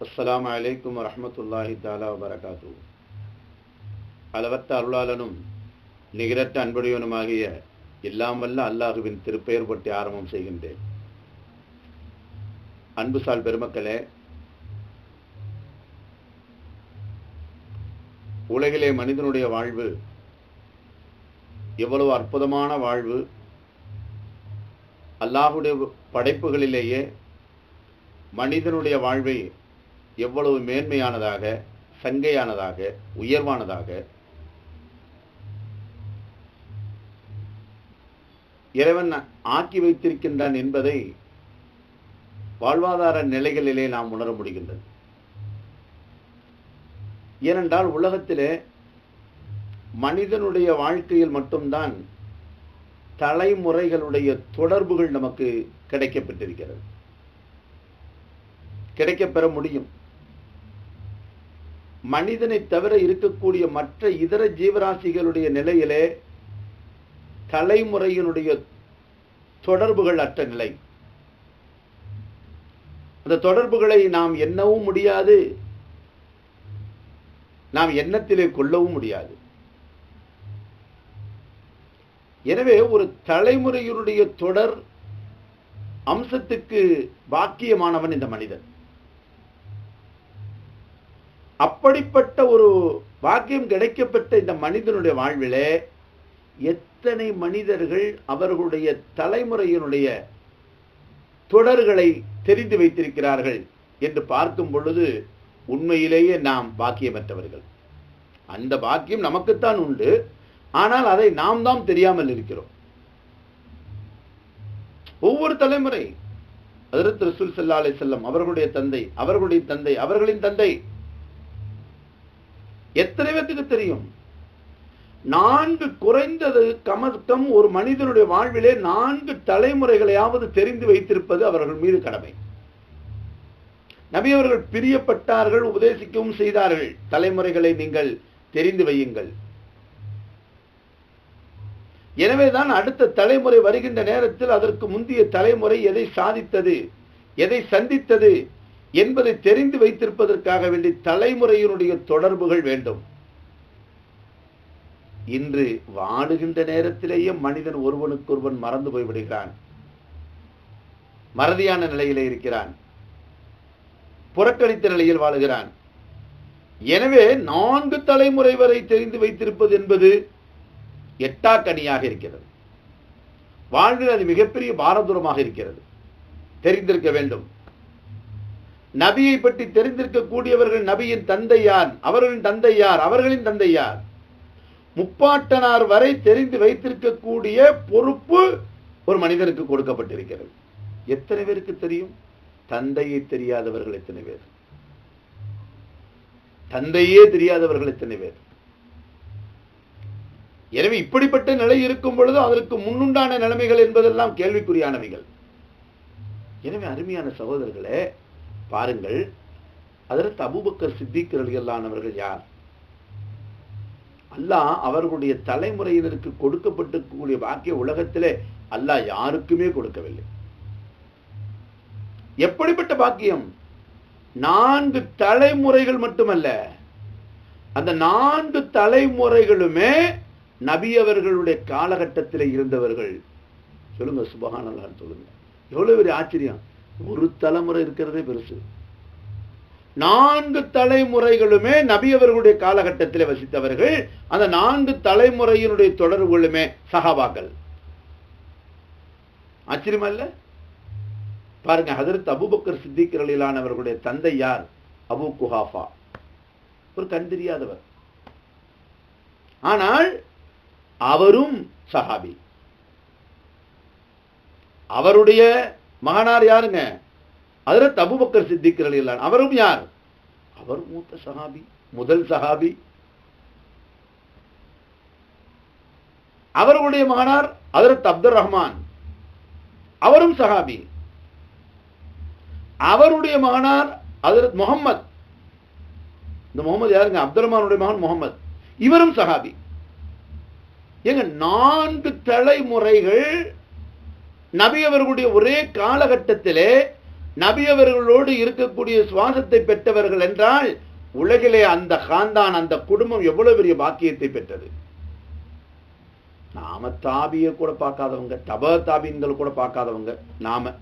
அஸ்லாம் வலைக்கம் வரமத்துல்லாஹி தாலா வரகாத்து அளவற்ற அருளாளனும் நிகரற்ற அன்புடையவனுமாகிய எல்லாம் வல்ல அல்லாஹுவின் திருப்பெயர் பற்றி ஆரம்பம் செய்கின்றேன். அன்புசால் பெருமக்களே உலகிலே மனிதனுடைய வாழ்வு எவ்வளவு அற்புதமான வாழ்வு அல்லாஹுடைய படைப்புகளிலேயே மனிதனுடைய வாழ்வை எவ்வளவு மேன்மையானதாக சங்கையானதாக உயர்வானதாக. இறைவன் ஆக்கி வைத்திருக்கின்றான் என்பதை வாழ்வாதார நிலைகளிலே நாம் உணர முடிகின்றது. ஏனென்றால் உலகத்திலே மனிதனுடைய வாழ்க்கையில் மட்டும்தான் தலைமுறைகளுடைய தொடர்புகள் நமக்கு கிடைக்கப்பட்டிருக்கிறது. கிடைக்கப்பெற முடியும். மனிதனை தவிர இருக்கக்கூடிய மற்ற இதர ஜீவராசிகளுடைய நிலையிலே தலைமுறையினுடைய தொடர்புகள் அற்ற நிலை. அந்த தொடர்புகளை நாம் எண்ணவும் முடியாது. நாம் எண்ணத்திலே கொள்ளவும் முடியாது. எனவே ஒரு தலைமுறையினுடைய தொடர் அம்சத்துக்கு பாக்கியமானவன் இந்த மனிதன். அப்படிப்பட்ட ஒரு பாக்கியம் கிடைக்கப்பட்ட இந்த மனிதனுடைய வாழ்விலே எத்தனை மனிதர்கள் அவர்களுடைய தலைமுறையினுடைய தொடர்களை தெரிந்து வைத்திருக்கிறார்கள் என்று பார்க்கும் பொழுது உண்மையிலேயே நாம் பாக்கியமற்றவர்கள். அந்த பாக்கியம் நமக்குத்தான் உண்டு. ஆனால் அதை நாம் தான் தெரியாமல் இருக்கிறோம். ஒவ்வொரு தலைமுறை. அதிரத் ரசூல் சல்லா அலை செல்லம் அவர்களுடைய தந்தை அவர்களுடைய தந்தை அவர்களின் தந்தை எத்தனை பேர்த்துக்கு தெரியும்? நான்கு குறைந்தது கமக்கம் ஒரு மனிதனுடைய வாழ்விலே நான்கு தலைமுறைகளையாவது தெரிந்து வைத்திருப்பது அவர்கள் மீது கடமை. நபி அவர்கள் பிரியப்பட்டார்கள் உபதேசிக்கவும் செய்தார்கள். தலைமுறைகளை நீங்கள் தெரிந்து வையுங்கள். எனவேதான் அடுத்த தலைமுறை வருகின்ற நேரத்தில் அதற்கு முந்தைய தலைமுறை எதை சாதித்தது எதை சந்தித்தது என்பதை தெரிந்து வைத்திருப்பதற்காக வேண்டி தலைமுறையினுடைய தொடர்புகள் வேண்டும். இன்று வாடுகின்ற நேரத்திலேயே மனிதன் ஒருவனுக்கொருவன் மறந்து போய்விடுகிறான். மறதியான நிலையிலே இருக்கிறான். புறக்கணித்த நிலையில் வாழுகிறான். எனவே நான்கு தலைமுறை வரை தெரிந்து வைத்திருப்பது என்பது எட்டாக்கனியாக இருக்கிறது. வாழ்வில் அது மிகப்பெரிய பாரதூரமாக இருக்கிறது. தெரிந்திருக்க வேண்டும். நபியை பற்றி தெரிந்திருக்க கூடியவர்கள் நபியின் தந்தை யார்? அவர்களின் தந்தை யார்? அவர்களின் தந்தை யார்? முப்பாட்டனார் வரை தெரிந்து வைத்திருக்கக்கூடிய பொறுப்பு ஒரு மனிதனுக்கு கொடுக்கப்பட்டிருக்கிறது. எத்தனை பேருக்கு தெரியும்? தந்தையை தெரியாதவர்கள் எத்தனை பேர்? தந்தையே தெரியாதவர்கள் எத்தனை பேர்? எனவே இப்படிப்பட்ட நிலை இருக்கும் பொழுது அதற்கு முன்னுண்டான நிலைமைகள் என்பதெல்லாம் கேள்விக்குறியானவைகள். எனவே அருமையான சகோதரர்களே பாருங்கள் அதற்கு அபூபக்கர் சித்திக்கிறவர்கள் யார்? அல்லாஹ் அவர்களுடைய தலைமுறையினருக்கு கொடுக்கப்பட்டிருக்கக்கூடிய பாக்கிய உலகத்திலே அல்லாஹ் யாருக்குமே கொடுக்கவில்லை. எப்படிப்பட்ட பாக்கியம்? நான்கு தலைமுறைகள் மட்டுமல்ல அந்த நான்கு தலைமுறைகளுமே நபி அவர்களுடைய காலகட்டத்தில் இருந்தவர்கள். சொல்லுங்க சுபகானல்லான்னு சொல்லுங்க. எவ்வளவு பெரிய ஆச்சரியம். ஒரு தலைமுறை இருக்கிறதே பெருசு. நான்கு தலைமுறைகளுமே நபி அவர்களுடைய காலகட்டத்தில் வசித்தவர்கள் அந்த நான்கு தலைமுறையினுடைய தொடர்புகளுமே சகாபாக்கள் ஆச்சரியமா இல்ல? பாருங்க ஹதரத் அபுபக்கர் சித்திக்கிறலானவர்களுடைய தந்தை யார்? அபு குஹாஃபா. ஒரு கண் தெரியாதவர். ஆனால் அவரும் சஹாபி. அவருடைய மகனார் யாருங்க? அதில் தபுபக்கர் சித்திக்கிறது இல்லை அவரும் யார்? அவர் மூத்த சஹாபி முதல் சஹாபி. அவர்களுடைய மகனார் அதரத் அப்துல் ரஹ்மான். அவரும் சஹாபி. அவருடைய மகனார் அதரத் முகம்மது இந்த முகமது யாருங்க? அப்துல் ரஹ்மானுடைய மகன் முகமது இவரும் சஹாபி. எங்க நான்கு தலைமுறைகள் நபி அவர்களுடைய ஒரே காலகட்டத்திலே நபி அவர்களோடு இருக்கக்கூடிய சுவாசத்தை பெற்றவர்கள் என்றால் உலகிலே அந்த காந்தான் அந்த குடும்பம் எவ்வளவு பெரிய பாக்கியத்தை பெற்றது. நாம தாபிய கூட பார்க்காதவங்க தப தாபின்கள் கூட பார்க்காதவங்க நாம.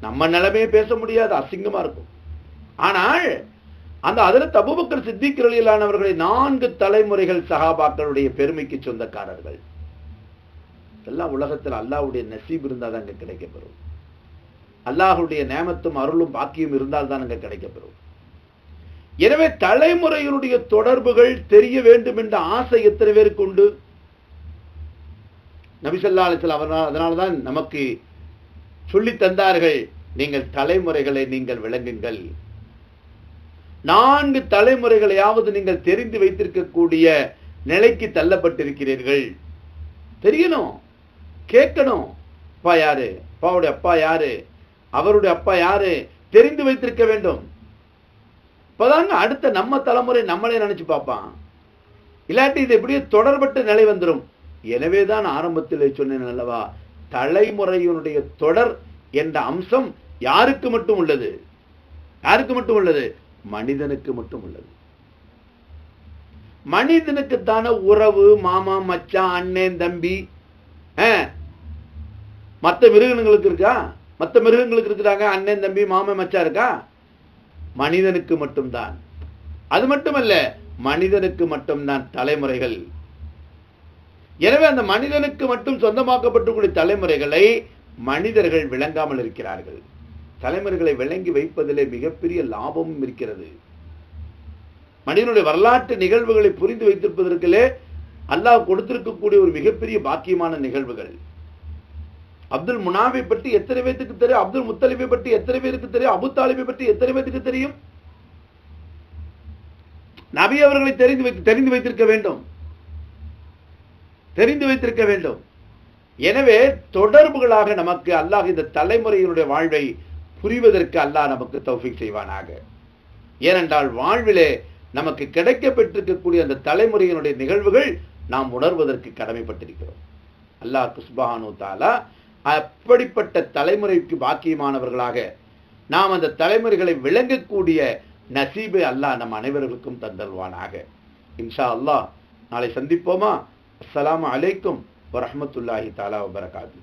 நம்ம நிலைமையை பேச முடியாது அசிங்கமா இருக்கும். ஆனால் அந்த அதில் தபுபக்கர் சித்திக்கிறலியலானவர்களை நான்கு தலைமுறைகள் சகாபாக்களுடைய பெருமைக்கு சொந்தக்காரர்கள். எல்லாம் உலகத்தில் அல்லாஹுடைய நசீப் இருந்தால் தான் அங்கே கிடைக்கப்பெறும். அல்லாஹுடைய நேமத்தும் அருளும் பாக்கியம் இருந்தால் தான் அங்கே கிடைக்கப்பெறும். எனவே தலைமுறையினுடைய தொடர்புகள் தெரிய வேண்டும் என்ற ஆசை எத்தனை பேருக்கு உண்டு? நபிசல்லா அலிசல் அவர்கள் அதனால தான் நமக்கு சொல்லி தந்தார்கள் நீங்கள் தலைமுறைகளை நீங்கள் விளங்குங்கள். நான்கு தலைமுறைகளையாவது நீங்கள் தெரிந்து வைத்திருக்கக்கூடிய நிலைக்கு தள்ளப்பட்டிருக்கிறீர்கள். தெரியணும். கேட்கணும். அப்பா யாரு? அப்பாவுடைய அப்பா யாரு? அவருடைய அப்பா யாரு? தெரிந்து வைத்திருக்க வேண்டும். இப்பதாங்க அடுத்த நம்ம தலைமுறை நம்மளே நினைச்சு பார்ப்பான். இல்லாட்டி இது எப்படியே தொடர்பட்ட நிலை வந்துடும் எனவே தான் ஆரம்பத்தில் சொன்னேன் அல்லவா தலைமுறையினுடைய தொடர் என்ற அம்சம் யாருக்கு மட்டும் உள்ளது? யாருக்கு மட்டும் உள்ளது? மனிதனுக்கு மட்டும் உள்ளது. மனிதனுக்குத்தான உறவு மாமா மச்சான் அண்ணன் தம்பி மற்ற மிருகங்களுக்கு இருக்கா? மற்ற மிருகங்களுக்கு இருக்கிறாங்க அண்ணன் தம்பி மாமன் மச்சா இருக்கா? மனிதனுக்கு மட்டும்தான். அது மட்டுமல்ல மனிதனுக்கு மட்டும்தான் தலைமுறைகள். எனவே அந்த மனிதனுக்கு மட்டும் சொந்தமாக்கப்பட்டுக்கூடிய தலைமுறைகளை மனிதர்கள் விளங்காமல் இருக்கிறார்கள். தலைமுறைகளை விளங்கி வைப்பதிலே மிகப்பெரிய லாபமும் இருக்கிறது. மனிதனுடைய வரலாற்று நிகழ்வுகளை புரிந்து வைத்திருப்பதற்கிலே அல்லாஹ் கொடுத்திருக்கக்கூடிய ஒரு மிகப்பெரிய பாக்கியமான நிகழ்வுகள். அப்துல் முனாவை பற்றி எத்தனை பேருக்கு தெரியும்? அப்துல் முத்தலிபை பற்றி எத்தனை பேருக்கு தெரியும்? அபு தாலிபை பற்றி எத்தனை பேருக்கு தெரியும்? நபி அவர்களை தெரிந்து வைத்து தெரிந்து வைத்திருக்க வேண்டும். தெரிந்து வைத்திருக்க வேண்டும். எனவே தொடர்புகளாக நமக்கு அல்லாஹ் இந்த தலைமுறையினுடைய வாழ்வை புரிவதற்கு அல்லாஹ் நமக்கு தௌஃபிக் செய்வானாக. ஏனென்றால் வாழ்விலே நமக்கு கிடைக்க பெற்றிருக்கக்கூடிய அந்த தலைமுறையினுடைய நிகழ்வுகள் நாம் உணர்வதற்கு கடமைப்பட்டிருக்கிறோம். அல்லாஹ் குஸ்பானு தாலா அப்படிப்பட்ட தலைமுறைக்கு பாக்கியமானவர்களாக நாம் அந்த தலைமுறைகளை விளங்கக்கூடிய நசீபை அல்லாஹ் நம் அனைவர்களுக்கும் தந்தல்வானாக இன்ஷா அல்லாஹ் நாளை சந்திப்போமா? அஸ்லாம் அலைக்கும் வரமத்துல்லாஹி தாலா வபரகாத்து.